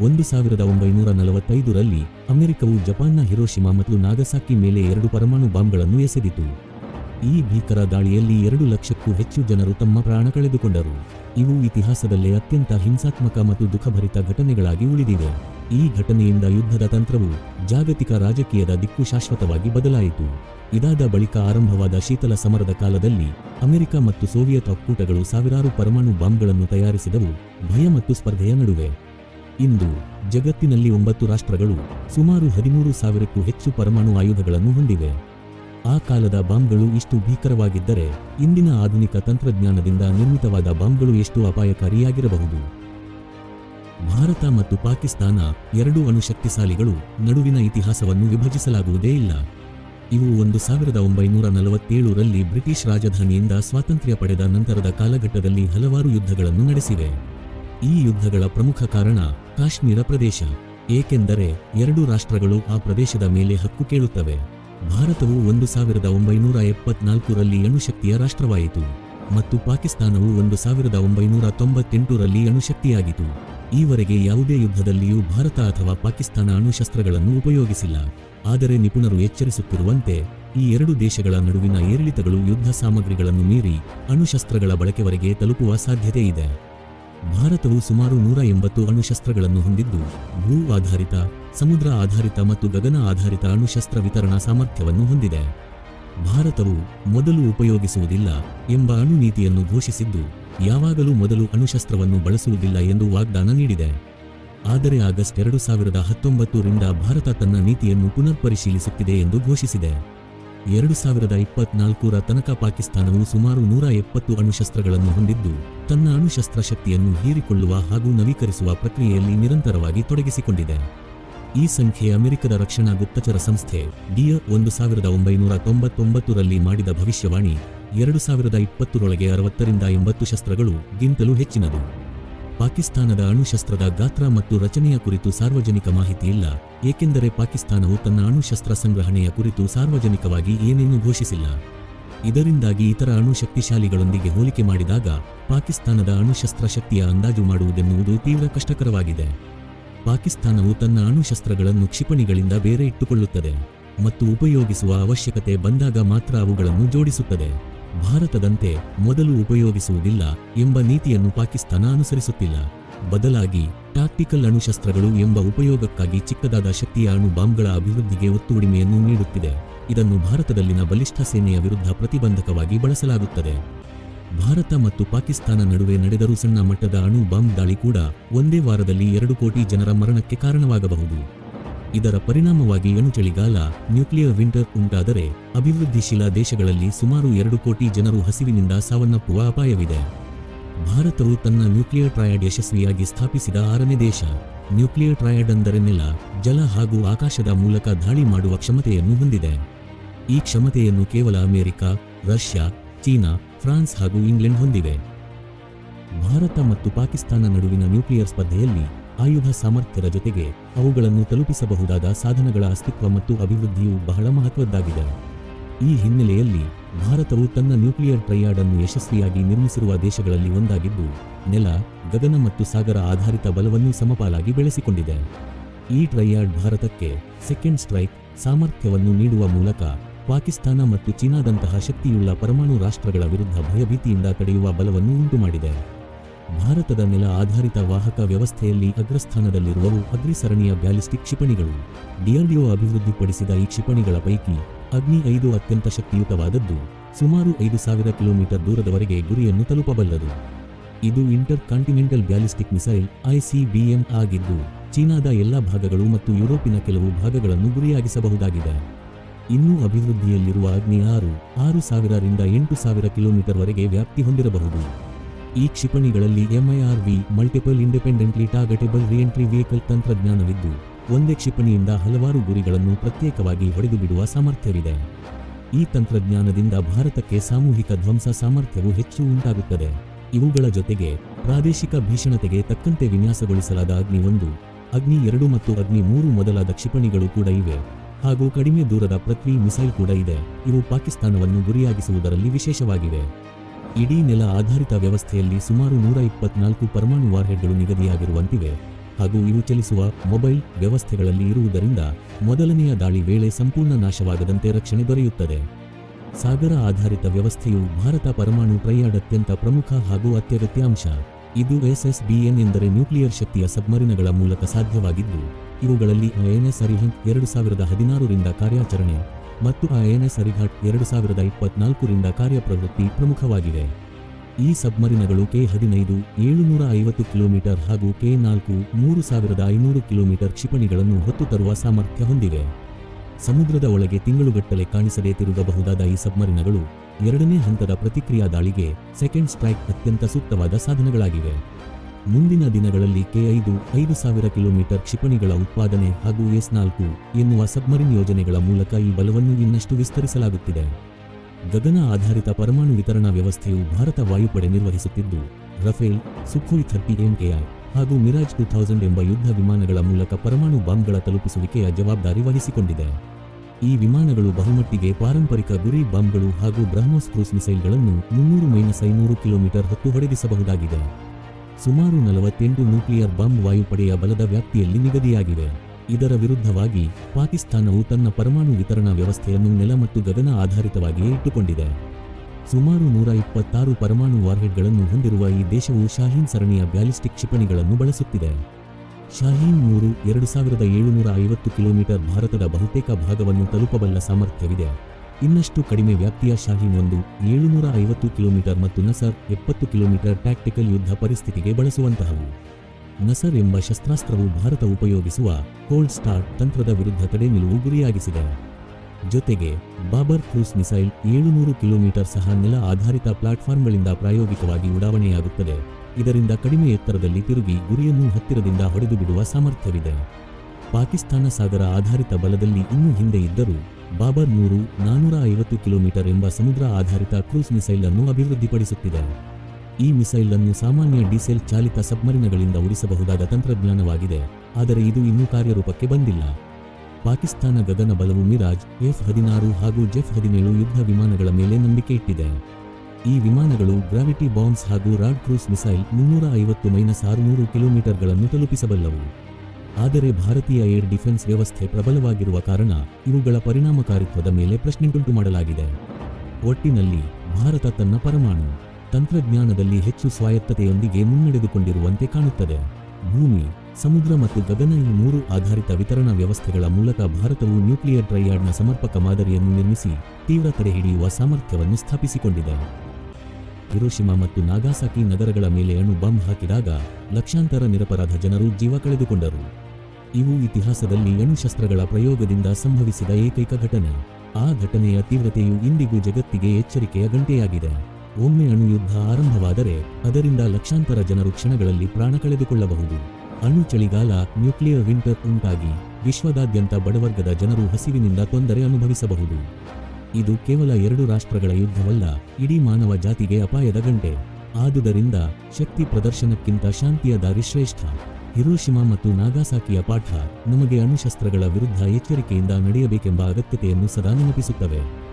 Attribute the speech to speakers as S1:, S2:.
S1: ಒಂದು ಸಾವಿರದ ಒಂಬೈನೂರ ನಲವತ್ತೈದರಲ್ಲಿ ಅಮೆರಿಕವು ಜಪಾನ್ನ ಹಿರೋಶಿಮಾ ಮತ್ತು ನಾಗಸಾಕಿ ಮೇಲೆ ಎರಡು ಪರಮಾಣು ಬಾಂಬ್ಗಳನ್ನು ಎಸೆದಿತು. ಈ ಭೀಕರ ದಾಳಿಯಲ್ಲಿ ಎರಡು ಲಕ್ಷಕ್ಕೂ ಹೆಚ್ಚು ಜನರು ತಮ್ಮ ಪ್ರಾಣ ಕಳೆದುಕೊಂಡರು. ಇವು ಇತಿಹಾಸದಲ್ಲೇ ಅತ್ಯಂತ ಹಿಂಸಾತ್ಮಕ ಮತ್ತು ದುಃಖಭರಿತ ಘಟನೆಗಳಾಗಿ ಉಳಿದಿವೆ. ಈ ಘಟನೆಯಿಂದ ಯುದ್ಧದ ತಂತ್ರವು ಜಾಗತಿಕ ರಾಜಕೀಯದ ದಿಕ್ಕು ಶಾಶ್ವತವಾಗಿ ಬದಲಾಯಿತು. ಇದಾದ ಬಳಿಕ ಆರಂಭವಾದ ಶೀತಲ ಸಮರದ ಕಾಲದಲ್ಲಿ ಅಮೆರಿಕ ಮತ್ತು ಸೋವಿಯತ್ ಒಕ್ಕೂಟಗಳು ಸಾವಿರಾರು ಪರಮಾಣು ಬಾಂಬ್ಗಳನ್ನು ತಯಾರಿಸಿದವು. ಭಯ ಮತ್ತು ಸ್ಪರ್ಧೆಯ ನಡುವೆ ಇಂದು ಜಗತ್ತಿನಲ್ಲಿ ಒಂಬತ್ತು ರಾಷ್ಟ್ರಗಳು ಸುಮಾರು ಹದಿಮೂರು ಸಾವಿರಕ್ಕೂ ಹೆಚ್ಚು ಪರಮಾಣು ಆಯುಧಗಳನ್ನು ಹೊಂದಿವೆ. ಆ ಕಾಲದ ಬಾಂಬ್ಗಳು ಇಷ್ಟು ಭೀಕರವಾಗಿದ್ದರೆ ಇಂದಿನ ಆಧುನಿಕ ತಂತ್ರಜ್ಞಾನದಿಂದ ನಿರ್ಮಿತವಾದ ಬಾಂಬ್ಗಳು ಎಷ್ಟು ಅಪಾಯಕಾರಿಯಾಗಿರಬಹುದು? ಭಾರತ ಮತ್ತು ಪಾಕಿಸ್ತಾನ ಎರಡು ಅಣುಶಕ್ತಿಶಾಲಿಗಳು ನಡುವಿನ ಇತಿಹಾಸವನ್ನು ವಿಭಜಿಸಲಾಗುವುದೇ ಇಲ್ಲ. ಇವು ಒಂದು ಸಾವಿರದ ಒಂಬೈನೂರ ನಲವತ್ತೇಳರಲ್ಲಿ ಬ್ರಿಟಿಷ್ ರಾಜಧಾನಿಯಿಂದ ಸ್ವಾತಂತ್ರ್ಯ ಪಡೆದ ನಂತರದ ಕಾಲಘಟ್ಟದಲ್ಲಿ ಹಲವಾರು ಯುದ್ಧಗಳನ್ನು ನಡೆಸಿವೆ. ಈ ಯುದ್ಧಗಳ ಪ್ರಮುಖ ಕಾರಣ ಕಾಶ್ಮೀರ ಪ್ರದೇಶ. ಏಕೆಂದರೆ ಎರಡು ರಾಷ್ಟ್ರಗಳು ಆ ಪ್ರದೇಶದ ಮೇಲೆ ಹಕ್ಕು ಕೇಳುತ್ತವೆ. ಭಾರತವು ಒಂದು ಸಾವಿರದ ಒಂಬೈನೂರ ಎಪ್ಪತ್ನಾಲ್ಕರಲ್ಲಿ ಅಣುಶಕ್ತಿಯ ರಾಷ್ಟ್ರವಾಯಿತು. ಮತ್ತು ಪಾಕಿಸ್ತಾನವು ಒಂದು ಸಾವಿರದ ಒಂಬೈನೂರ ತೊಂಬತ್ತೆಂಟರಲ್ಲಿ ಅಣುಶಕ್ತಿಯಾಗಿತು ಈವರೆಗೆ ಯಾವುದೇ ಯುದ್ಧದಲ್ಲಿಯೂ ಭಾರತ ಅಥವಾ ಪಾಕಿಸ್ತಾನ ಅಣುಶಸ್ತ್ರಗಳನ್ನು ಉಪಯೋಗಿಸಿಲ್ಲ. ಆದರೆ ನಿಪುಣರು ಎಚ್ಚರಿಸುತ್ತಿರುವಂತೆ, ಈ ಎರಡು ದೇಶಗಳ ನಡುವಿನ ಏರಿಳಿತಗಳು ಯುದ್ಧ ಸಾಮಗ್ರಿಗಳನ್ನು ಮೀರಿ ಅಣುಶಸ್ತ್ರಗಳ ಬಳಕೆವರೆಗೆ ತಲುಪುವ ಸಾಧ್ಯತೆ ಇದೆ ಭಾರತವು ಸುಮಾರು ನೂರ ಎಂಬತ್ತು ಅಣುಶಸ್ತ್ರಗಳನ್ನು ಹೊಂದಿದ್ದು, ಭೂ ಆಧಾರಿತ, ಸಮುದ್ರ ಆಧಾರಿತ ಮತ್ತು ಗಗನ ಆಧಾರಿತ ಅಣುಶಸ್ತ್ರ ವಿತರಣಾ ಸಾಮರ್ಥ್ಯವನ್ನು ಹೊಂದಿದೆ. ಭಾರತವು ಮೊದಲು ಉಪಯೋಗಿಸುವುದಿಲ್ಲ ಎಂಬ ಅಣು ನೀತಿಯನ್ನು ಘೋಷಿಸಿದ್ದು, ಯಾವಾಗಲೂ ಮೊದಲು ಅಣುಶಸ್ತ್ರವನ್ನು ಬಳಸುವುದಿಲ್ಲ ಎಂದು ವಾಗ್ದಾನ ನೀಡಿದೆ. ಆದರೆ ಆಗಸ್ಟ್ ಎರಡು ಸಾವಿರದ ಹತ್ತೊಂಬತ್ತರಿಂದ ಭಾರತ ತನ್ನ ನೀತಿಯನ್ನು ಪುನರ್ ಪರಿಶೀಲಿಸುತ್ತಿದೆ ಎಂದು ಘೋಷಿಸಿದೆ. ಎರಡು ಸಾವಿರದ ಇಪ್ಪತ್ನಾಲ್ಕರ ತನಕ ಪಾಕಿಸ್ತಾನವು ಸುಮಾರು ನೂರ ಎಪ್ಪತ್ತು ಅಣುಶಸ್ತ್ರಗಳನ್ನು ಹೊಂದಿದ್ದು, ತನ್ನ ಅಣುಶಸ್ತ್ರ ಶಕ್ತಿಯನ್ನು ಹೀರಿಕೊಳ್ಳುವ ಹಾಗೂ ನವೀಕರಿಸುವ ಪ್ರಕ್ರಿಯೆಯಲ್ಲಿ ನಿರಂತರವಾಗಿ ತೊಡಗಿಸಿಕೊಂಡಿದೆ. ಈ ಸಂಖ್ಯೆ ಅಮೆರಿಕದ ರಕ್ಷಣಾ ಗುಪ್ತಚರ ಸಂಸ್ಥೆ ಡಿಯ ಒಂದು ಸಾವಿರದ ಒಂಬೈನೂರ ತೊಂಬತ್ತೊಂಬತ್ತರಲ್ಲಿ ಮಾಡಿದ ಭವಿಷ್ಯವಾಣಿ ಎರಡು ಸಾವಿರದ ಇಪ್ಪತ್ತರೊಳಗೆ ಅರವತ್ತರಿಂದ ಎಂಬತ್ತು ಶಸ್ತ್ರಗಳು ಗಿಂತಲೂ ಹೆಚ್ಚಿನದು. ಪಾಕಿಸ್ತಾನದ ಅಣುಶಸ್ತ್ರದ ಗಾತ್ರ ಮತ್ತು ರಚನೆಯ ಕುರಿತು ಸಾರ್ವಜನಿಕ ಮಾಹಿತಿ ಇಲ್ಲ. ಏಕೆಂದರೆ ಪಾಕಿಸ್ತಾನವು ತನ್ನ ಅಣುಶಸ್ತ್ರ ಸಂಗ್ರಹಣೆಯ ಕುರಿತು ಸಾರ್ವಜನಿಕವಾಗಿ ಏನೇನೂ ಘೋಷಿಸಿಲ್ಲ. ಇದರಿಂದಾಗಿ ಇತರ ಅಣು ಶಕ್ತಿಶಾಲಿಗಳೊಂದಿಗೆ ಹೋಲಿಕೆ ಮಾಡಿದಾಗ, ಪಾಕಿಸ್ತಾನದ ಅಣುಶಸ್ತ್ರ ಶಕ್ತಿಯ ಅಂದಾಜು ಮಾಡುವುದೆನ್ನುವುದು ತೀವ್ರ ಕಷ್ಟಕರವಾಗಿದೆ. ಪಾಕಿಸ್ತಾನವು ತನ್ನ ಅಣುಶಸ್ತ್ರಗಳನ್ನು ಕ್ಷಿಪಣಿಗಳಿಂದ ಬೇರೆ ಇಟ್ಟುಕೊಳ್ಳುತ್ತದೆ ಮತ್ತು ಉಪಯೋಗಿಸುವ ಅವಶ್ಯಕತೆ ಬಂದಾಗ ಮಾತ್ರ ಅವುಗಳನ್ನು ಜೋಡಿಸುತ್ತದೆ. ಭಾರತದಂತೆ ಮೊದಲು ಉಪಯೋಗಿಸುವುದಿಲ್ಲ ಎಂಬ ನೀತಿಯನ್ನು ಪಾಕಿಸ್ತಾನ ಅನುಸರಿಸುತ್ತಿಲ್ಲ. ಬದಲಾಗಿ ಟಾಕ್ಟಿಕಲ್ ಅಣುಶಸ್ತ್ರಗಳು ಎಂಬ ಉಪಯೋಗಕ್ಕಾಗಿ ಚಿಕ್ಕದಾದ ಶಕ್ತಿಯ ಅಣು ಬಾಂಬ್ಗಳ ಅಭಿವೃದ್ಧಿಗೆ ಒತ್ತುವಡಿಮೆಯನ್ನು ನೀಡುತ್ತಿದೆ. ಇದನ್ನು ಭಾರತದಲ್ಲಿನ ಬಲಿಷ್ಠ ಸೇನೆಯ ವಿರುದ್ಧ ಪ್ರತಿಬಂಧಕವಾಗಿ ಬಳಸಲಾಗುತ್ತದೆ. ಭಾರತ ಮತ್ತು ಪಾಕಿಸ್ತಾನ ನಡುವೆ ನಡೆದರೂ ಸಣ್ಣ ಮಟ್ಟದ ಅಣು ಬಾಂಬ್ ದಾಳಿ ಕೂಡ ಒಂದೇ ವಾರದಲ್ಲಿ ಎರಡು ಕೋಟಿ ಜನರ ಮರಣಕ್ಕೆ ಕಾರಣವಾಗಬಹುದು. ಇದರ ಪರಿಣಾಮವಾಗಿ ಚಳಿಗಾಲ ನ್ಯೂಕ್ಲಿಯರ್ ವಿಂಟರ್ ಉಂಟಾದರೆ ಅಭಿವೃದ್ಧಿಶೀಲ ದೇಶಗಳಲ್ಲಿ ಸುಮಾರು ಎರಡು ಕೋಟಿ ಜನರು ಹಸಿವಿನಿಂದ ಸಾವನ್ನಪ್ಪುವ ಅಪಾಯವಿದೆ. ಭಾರತವು ತನ್ನ ನ್ಯೂಕ್ಲಿಯರ್ ಟ್ರಯಾಡ್ ಯಶಸ್ವಿಯಾಗಿ ಸ್ಥಾಪಿಸಿದ ಆರನೇ ದೇಶ. ನ್ಯೂಕ್ಲಿಯರ್ ಟ್ರಯಾಡ್ ಅಂದರೆ ನೆಲ, ಜಲ ಹಾಗೂ ಆಕಾಶದ ಮೂಲಕ ದಾಳಿ ಮಾಡುವ ಕ್ಷಮತೆಯನ್ನು ಹೊಂದಿದೆ. ಈ ಕ್ಷಮತೆಯನ್ನು ಕೇವಲ ಅಮೆರಿಕ, ರಷ್ಯಾ, ಚೀನಾ, ಫ್ರಾನ್ಸ್ ಹಾಗೂ ಇಂಗ್ಲೆಂಡ್ ಹೊಂದಿವೆ. ಭಾರತ ಮತ್ತು ಪಾಕಿಸ್ತಾನ ನಡುವಿನ ನ್ಯೂಕ್ಲಿಯರ್ ಸ್ಪರ್ಧೆಯಲ್ಲಿ ಆಯುಧ ಸಾಮರ್ಥ್ಯದ ಜೊತೆಗೆ ಅವುಗಳನ್ನು ತಲುಪಿಸಬಹುದಾದ ಸಾಧನಗಳ ಅಸ್ತಿತ್ವ ಮತ್ತು ಅಭಿವೃದ್ಧಿಯು ಬಹಳ ಮಹತ್ವದ್ದಾಗಿದೆ. ಈ ಹಿನ್ನೆಲೆಯಲ್ಲಿ ಭಾರತವು ತನ್ನ ನ್ಯೂಕ್ಲಿಯರ್ ಟ್ರೈಯಾಡ್ ಅನ್ನು ಯಶಸ್ವಿಯಾಗಿ ನಿರ್ಮಿಸಿರುವ ದೇಶಗಳಲ್ಲಿ ಒಂದಾಗಿದ್ದು, ನೆಲ, ಗಗನ ಮತ್ತು ಸಾಗರ ಆಧಾರಿತ ಬಲವನ್ನು ಸಮಪಾಲಾಗಿ ಬೆಳೆಸಿಕೊಂಡಿದೆ. ಈ ಟ್ರೈಯಾಡ್ ಭಾರತಕ್ಕೆ ಸೆಕೆಂಡ್ ಸ್ಟ್ರೈಕ್ ಸಾಮರ್ಥ್ಯವನ್ನು ನೀಡುವ ಮೂಲಕ ಪಾಕಿಸ್ತಾನ ಮತ್ತು ಚೀನಾದಂತಹ ಶಕ್ತಿಯುಳ್ಳ ಪರಮಾಣು ರಾಷ್ಟ್ರಗಳ ವಿರುದ್ಧ ಭಯಭೀತಿಯಿಂದ ತಡೆಯುವ ಬಲವನ್ನು ಉಂಟುಮಾಡಿದೆ. ಭಾರತದ ನೆಲ ಆಧಾರಿತ ವಾಹಕ ವ್ಯವಸ್ಥೆಯಲ್ಲಿ ಅಗ್ರಸ್ಥಾನದಲ್ಲಿರುವವು ಅಗ್ರಿಸರಣಿಯ ಬ್ಯಾಲಿಸ್ಟಿಕ್ ಕ್ಷಿಪಣಿಗಳು. ಡಿಆರ್ಡಿಒ ಅಭಿವೃದ್ಧಿಪಡಿಸಿದ ಈ ಕ್ಷಿಪಣಿಗಳ ಪೈಕಿ ಅಗ್ನಿ ಐದು ಅತ್ಯಂತ ಶಕ್ತಿಯುತವಾದದ್ದು. ಸುಮಾರು ಐದು ಸಾವಿರ ಕಿಲೋಮೀಟರ್ ದೂರದವರೆಗೆ ಗುರಿಯನ್ನು ತಲುಪಬಲ್ಲದು. ಇದು intercontinental ballistic missile ICBM ಆಗಿದ್ದು, ಚೀನಾದ ಎಲ್ಲ ಭಾಗಗಳು ಮತ್ತು ಯುರೋಪಿನ ಕೆಲವು ಭಾಗಗಳನ್ನು ಗುರಿಯಾಗಿಸಬಹುದಾಗಿದೆ. ಇನ್ನೂ ಅಭಿವೃದ್ಧಿಯಲ್ಲಿರುವ ಅಗ್ನಿ ಆರು ಆರು ಸಾವಿರರಿಂದ ಎಂಟು ಸಾವಿರ ಕಿಲೋಮೀಟರ್ವರೆಗೆ ವ್ಯಾಪ್ತಿ ಹೊಂದಿರಬಹುದು. ಈ ಕ್ಷಿಪಣಿಗಳಲ್ಲಿ MIRV multiple independently targetable reentry vehicle ತಂತ್ರಜ್ಞಾನವಿದ್ದು, ಒಂದೇ ಕ್ಷಿಪಣಿಯಿಂದ ಹಲವಾರು ಗುರಿಗಳನ್ನು ಪ್ರತ್ಯೇಕವಾಗಿ ಹೊಡೆದು ಬಿಡುವ ಸಾಮರ್ಥ್ಯವಿದೆ. ಈ ತಂತ್ರಜ್ಞಾನದಿಂದ ಭಾರತಕ್ಕೆ ಸಾಮೂಹಿಕ ಧ್ವಂಸ ಸಾಮರ್ಥ್ಯವು ಹೆಚ್ಚು ಉಂಟಾಗುತ್ತದೆ. ಇವುಗಳ ಜೊತೆಗೆ ಪ್ರಾದೇಶಿಕ ಭೀಷಣತೆಗೆ ತಕ್ಕಂತೆ ವಿನ್ಯಾಸಗೊಳಿಸಲಾದ ಅಗ್ನಿ ಒಂದು, ಅಗ್ನಿ ಎರಡು ಮತ್ತು ಅಗ್ನಿ ಮೂರು ಮೊದಲಾದ ಕ್ಷಿಪಣಿಗಳು ಕೂಡ ಇವೆ. ಹಾಗೂ ಕಡಿಮೆ ದೂರದ ಪೃಥ್ವಿ ಮಿಸೈಲ್ ಕೂಡ ಇದೆ. ಇವು ಪಾಕಿಸ್ತಾನವನ್ನು ಗುರಿಯಾಗಿಸುವುದರಲ್ಲಿ ವಿಶೇಷವಾಗಿವೆ. ಇಡೀ ನೆಲ ಆಧಾರಿತ ವ್ಯವಸ್ಥೆಯಲ್ಲಿ ಸುಮಾರು ನೂರ ಇಪ್ಪತ್ನಾಲ್ಕು ಪರಮಾಣು ವಾರ್ಹೆಡ್ಗಳು ನಿಗದಿಯಾಗಿರುವಂತಿವೆ. ಹಾಗೂ ಇವು ಚಲಿಸುವ ಮೊಬೈಲ್ ವ್ಯವಸ್ಥೆಗಳಲ್ಲಿ ಇರುವುದರಿಂದ ಮೊದಲನೆಯ ದಾಳಿ ವೇಳೆ ಸಂಪೂರ್ಣ ನಾಶವಾಗದಂತೆ ರಕ್ಷಣೆ ದೊರೆಯುತ್ತದೆ. ಸಾಗರ ಆಧಾರಿತ ವ್ಯವಸ್ಥೆಯು ಭಾರತ ಪರಮಾಣು ಟ್ರೈಯಾಡ್ ಅತ್ಯಂತ ಪ್ರಮುಖ ಹಾಗೂ ಅತ್ಯಗತ್ಯ ಅಂಶ ಇದು ಎಸ್ಎಸ್ಬಿಎನ್ ಎಂದರೆ ನ್ಯೂಕ್ಲಿಯರ್ ಶಕ್ತಿಯ ಸಬ್ಮರಿನಗಳ ಮೂಲಕ ಸಾಧ್ಯವಾಗಿದ್ದು, ಇವುಗಳಲ್ಲಿ ಐಎನ್ಎಸ್ ಅರಿಹಂತ್ ಎರಡು ಸಾವಿರದ ಹದಿನಾರರಿಂದ ಕಾರ್ಯಾಚರಣೆ. ಮತ್ತು ಐಎನ್ಎಸ್ ಅರಿಘಾಟ್ ಎರಡು ಸಾವಿರದ ಇಪ್ಪತ್ನಾಲ್ಕರಿಂದ ಕಾರ್ಯಪ್ರವೃತ್ತಿ ಪ್ರಮುಖವಾಗಿದೆ. ಈ ಸಬ್ಮರಿನಗಳು ಕೆ ಹದಿನೈದು ಏಳುನೂರ ಐವತ್ತು ಕಿಲೋಮೀಟರ್ ಹಾಗೂ ಕೆ ನಾಲ್ಕು, ಮೂರು ಸಾವಿರದ ಐನೂರು ಕಿಲೋಮೀಟರ್ ಕ್ಷಿಪಣಿಗಳನ್ನು ಹೊತ್ತು ತರುವ ಸಾಮರ್ಥ್ಯ ಹೊಂದಿವೆ. ಸಮುದ್ರದ ಒಳಗೆ ತಿಂಗಳುಗಟ್ಟಲೆ ಕಾಣಿಸದೆ ತಿರುಗಬಹುದಾದ ಈ ಸಬ್ಮರಿನಗಳು ಎರಡನೇ ಹಂತದ ಪ್ರತಿಕ್ರಿಯಾ ದಾಳಿಗೆ ಸೆಕೆಂಡ್ ಸ್ಟ್ರೈಕ್ ಅತ್ಯಂತ ಸೂಕ್ತವಾದ ಸಾಧನಗಳಾಗಿವೆ. ಮುಂದಿನ ದಿನಗಳಲ್ಲಿ ಕೆ ಐದು ಐದು ಸಾವಿರ ಕಿಲೋಮೀಟರ್ ಕ್ಷಿಪಣಿಗಳ ಉತ್ಪಾದನೆ ಹಾಗೂ ಎಸ್ ನಾಲ್ಕು ಎನ್ನುವ ಸಬ್ಮರಿನ್ ಯೋಜನೆಗಳ ಮೂಲಕ ಈ ಬಲವನ್ನು ಇನ್ನಷ್ಟು ವಿಸ್ತರಿಸಲಾಗುತ್ತಿದೆ. ಗಗನ ಆಧಾರಿತ ಪರಮಾಣು ವಿತರಣಾ ವ್ಯವಸ್ಥೆಯು ಭಾರತ ವಾಯುಪಡೆ ನಿರ್ವಹಿಸುತ್ತಿದ್ದು, ರಫೇಲ್, ಸುಖೋಯ್ ಥರ್ಟಿ ಎಂಕೆಐ ಹಾಗೂ ಮಿರಾಜ್ ಟೂ ಥೌಸಂಡ್ ಎಂಬ ಯುದ್ಧ ವಿಮಾನಗಳ ಮೂಲಕ ಪರಮಾಣು ಬಾಂಬ್ಗಳ ತಲುಪಿಸುವಿಕೆಯ ಜವಾಬ್ದಾರಿ ವಹಿಸಿಕೊಂಡಿದೆ. ಈ ವಿಮಾನಗಳು ಬಹುಮಟ್ಟಿಗೆ ಪಾರಂಪರಿಕ ಗುರಿ ಬಾಂಬ್ಗಳು ಹಾಗೂ ಬ್ರಹ್ಮೋಸ್ ಕ್ರೂಸ್ ಮಿಸೈಲ್ಗಳನ್ನು ಮುನ್ನೂರು ಮೈನಸ್ ಐನೂರು ಕಿಲೋಮೀಟರ್ ಹೊತ್ತು ಹೊಡೆದಿಸಬಹುದಾಗಿದೆ. ಸುಮಾರು ನಲವತ್ತೆಂಟು ನ್ಯೂಕ್ಲಿಯರ್ ಬಾಂಬ್ ವಾಯುಪಡೆಯ ಬಲದ ವ್ಯಾಪ್ತಿಯಲ್ಲಿ ನಿಗದಿಯಾಗಿವೆ ಇದರ ವಿರುದ್ಧವಾಗಿ ಪಾಕಿಸ್ತಾನವು ತನ್ನ ಪರಮಾಣು ವಿತರಣಾ ವ್ಯವಸ್ಥೆಯನ್ನು ನೆಲ ಮತ್ತು ಗಗನ ಆಧಾರಿತವಾಗಿಯೇ ಇಟ್ಟುಕೊಂಡಿದೆ. ಸುಮಾರು ನೂರ ಇಪ್ಪತ್ತಾರು ಪರಮಾಣು ವಾರ್ಹೆಡ್ಗಳನ್ನು ಹೊಂದಿರುವ ಈ ದೇಶವು ಶಾಹೀನ್ ಸರಣಿಯ ಬ್ಯಾಲಿಸ್ಟಿಕ್ ಕ್ಷಿಪಣಿಗಳನ್ನು ಬಳಸುತ್ತಿದೆ. ಶಾಹೀನ್ ಮೂರು ಎರಡು ಸಾವಿರದ ಏಳುನೂರ ಐವತ್ತು ಕಿಲೋಮೀಟರ್ ಭಾರತದ ಬಹುತೇಕ ಭಾಗವನ್ನು ತಲುಪಬಲ್ಲ ಸಾಮರ್ಥ್ಯವಿದೆ. ಇನ್ನಷ್ಟು ಕಡಿಮೆ ವ್ಯಾಪ್ತಿಯ ಶಾಹೀನ್ ಒಂದು ಏಳುನೂರ ಐವತ್ತು ಕಿಲೋಮೀಟರ್ ಮತ್ತು ನಸರ್ ಎಪ್ಪತ್ತು ಕಿಲೋಮೀಟರ್ ಟ್ಯಾಕ್ಟಿಕಲ್ ಯುದ್ಧ ಪರಿಸ್ಥಿತಿಗೆ ಬಳಸುವಂತಹವು. ನಸರ್ ಎಂಬ ಶಸ್ತ್ರಾಸ್ತ್ರವು ಭಾರತ ಉಪಯೋಗಿಸುವ ಕೋಲ್ಡ್ ಸ್ಟಾರ್ ತಂತ್ರದ ವಿರುದ್ಧ ತಡೆ ನಿಲುವು ಗುರಿಯಾಗಿಸಿದೆ. ಜೊತೆಗೆ, ಬಾಬರ್ ಕ್ರೂಸ್ ಮಿಸೈಲ್ ಏಳುನೂರು ಕಿಲೋಮೀಟರ್ ಸಹ ನೆಲ ಆಧಾರಿತ ಪ್ಲಾಟ್ಫಾರ್ಮ್ಗಳಿಂದ ಪ್ರಾಯೋಗಿಕವಾಗಿ ಉಡಾವಣೆಯಾಗುತ್ತದೆ. ಇದರಿಂದ ಕಡಿಮೆ ಎತ್ತರದಲ್ಲಿ ತಿರುಗಿ ಗುರಿಯನ್ನು ಹತ್ತಿರದಿಂದ ಹೊಡೆದು ಬಿಡುವ ಸಾಮರ್ಥ್ಯವಿದೆ. ಪಾಕಿಸ್ತಾನ ಸಾಗರ ಆಧಾರಿತ ಬಲದಲ್ಲಿ ಇನ್ನೂ ಹಿಂದೆ ಇದ್ದರೂ ಬಾಬರ್ ನೂರು ನಾನೂರ ಐವತ್ತು ಕಿಲೋಮೀಟರ್ ಎಂಬ ಸಮುದ್ರ ಆಧಾರಿತ ಕ್ರೂಸ್ ಮಿಸೈಲ್ ಅನ್ನು ಅಭಿವೃದ್ಧಿಪಡಿಸುತ್ತಿದೆ. ಈ ಮಿಸೈಲ್ ಅನ್ನು ಸಾಮಾನ್ಯ ಡೀಸೆಲ್ ಚಾಲಿತ ಸಬ್ಮರಿನಗಳಿಂದ ಉಳಿಸಬಹುದಾದ ತಂತ್ರಜ್ಞಾನವಾಗಿದೆ, ಆದರೆ ಇದು ಇನ್ನೂ ಕಾರ್ಯರೂಪಕ್ಕೆ ಬಂದಿಲ್ಲ. ಪಾಕಿಸ್ತಾನ ಗಗನ ಬಲವು ಮಿರಾಜ್ ಎಫ್ ಹದಿನಾರು ಹಾಗೂ ಜೆಫ್ ಹದಿನೇಳು ಯುದ್ಧ ವಿಮಾನಗಳ ಮೇಲೆ ನಂಬಿಕೆ ಇಟ್ಟಿದೆ. ಈ ವಿಮಾನಗಳು ಗ್ರಾವಿಟಿ ಬಾಂಬ್ಸ್ ಹಾಗೂ ರಾಡ್ ಕ್ರೂಸ್ ಮಿಸೈಲ್ ಮುನ್ನೂರ ಐವತ್ತು ಮೈನಸ್ ಆರುನೂರು ಕಿಲೋಮೀಟರ್ಗಳನ್ನು ತಲುಪಿಸಬಲ್ಲವು. ಆದರೆ ಭಾರತೀಯ ಏರ್ ಡಿಫೆನ್ಸ್ ವ್ಯವಸ್ಥೆ ಪ್ರಬಲವಾಗಿರುವ ಕಾರಣ ಇವುಗಳ ಪರಿಣಾಮಕಾರಿತ್ವದ ಮೇಲೆ ಪ್ರಶ್ನೆಗುಂಟು ಮಾಡಲಾಗಿದೆ. ಒಟ್ಟಿನಲ್ಲಿ ಭಾರತ ತನ್ನ ಪರಮಾಣು, ತಂತ್ರಜ್ಞಾನದಲ್ಲಿ ಹೆಚ್ಚು ಸ್ವಾಯತ್ತತೆಯೊಂದಿಗೆ ಮುನ್ನಡೆದುಕೊಂಡಿರುವಂತೆ ಕಾಣುತ್ತದೆ. ಭೂಮಿ, ಸಮುದ್ರ ಮತ್ತು ಗಗನ ಈ ಮೂರು ಆಧಾರಿತ ವಿತರಣಾ ವ್ಯವಸ್ಥೆಗಳ ಮೂಲಕ ಭಾರತವು ನ್ಯೂಕ್ಲಿಯರ್ ಡ್ರೈಯಾರ್ಡ್ನ ಸಮರ್ಪಕ ಮಾದರಿಯನ್ನು ನಿರ್ಮಿಸಿ ತೀವ್ರ ತಡೆಹಿಡಿಯುವ ಸಾಮರ್ಥ್ಯವನ್ನು ಸ್ಥಾಪಿಸಿಕೊಂಡಿದೆ. ಹಿರೋಶಿಮಾ ಮತ್ತು ನಾಗಾಸಾಕಿ ನಗರಗಳ ಮೇಲೆ ಅಣು ಬಾಂಬ್ ಹಾಕಿದಾಗ ಲಕ್ಷಾಂತರ ನಿರಪರಾಧ ಜನರು ಜೀವ ಕಳೆದುಕೊಂಡರು. ಇವು ಇತಿಹಾಸದಲ್ಲಿ ಅಣುಶಸ್ತ್ರಗಳ ಪ್ರಯೋಗದಿಂದ ಸಂಭವಿಸಿದ ಏಕೈಕ ಘಟನೆ. ಆ ಘಟನೆಯ ತೀವ್ರತೆಯು ಇಂದಿಗೂ ಜಗತ್ತಿಗೆ ಎಚ್ಚರಿಕೆಯ ಗಂಟೆಯಾಗಿದೆ. ಒಮ್ಮೆ ಅಣು ಯುದ್ಧ ಆರಂಭವಾದರೆ ಅದರಿಂದ ಲಕ್ಷಾಂತರ ಜನರು ಕ್ಷಣಗಳಲ್ಲಿ ಪ್ರಾಣ ಕಳೆದುಕೊಳ್ಳಬಹುದು. ಅಣು ಚಳಿಗಾಲ, ನ್ಯೂಕ್ಲಿಯರ್ ವಿಂಟರ್ ಉಂಟಾಗಿ ವಿಶ್ವದಾದ್ಯಂತ ಬಡವರ್ಗದ ಜನರು ಹಸಿವಿನಿಂದ ತೊಂದರೆ ಅನುಭವಿಸಬಹುದು. ಇದು ಕೇವಲ ಎರಡು ರಾಷ್ಟ್ರಗಳ ಯುದ್ಧವಲ್ಲ, ಇಡೀ ಮಾನವ ಜಾತಿಗೆ ಅಪಾಯದ ಗಂಟೆ. ಆದುದರಿಂದ ಶಕ್ತಿ ಪ್ರದರ್ಶನಕ್ಕಿಂತ ಶಾಂತಿಯ ದಾರಿ ಶ್ರೇಷ್ಠ. ಹಿರೋಶಿಮಾ ಮತ್ತು ನಾಗಾಸಾಕಿಯ ಪಾಠ ನಮಗೆ ಅಣುಶಸ್ತ್ರಗಳ ವಿರುದ್ಧ ಎಚ್ಚರಿಕೆಯಿಂದ ನಡೆಯಬೇಕೆಂಬ ಅಗತ್ಯತೆಯನ್ನು ಸದಾ ನೆನಪಿಸುತ್ತವೆ.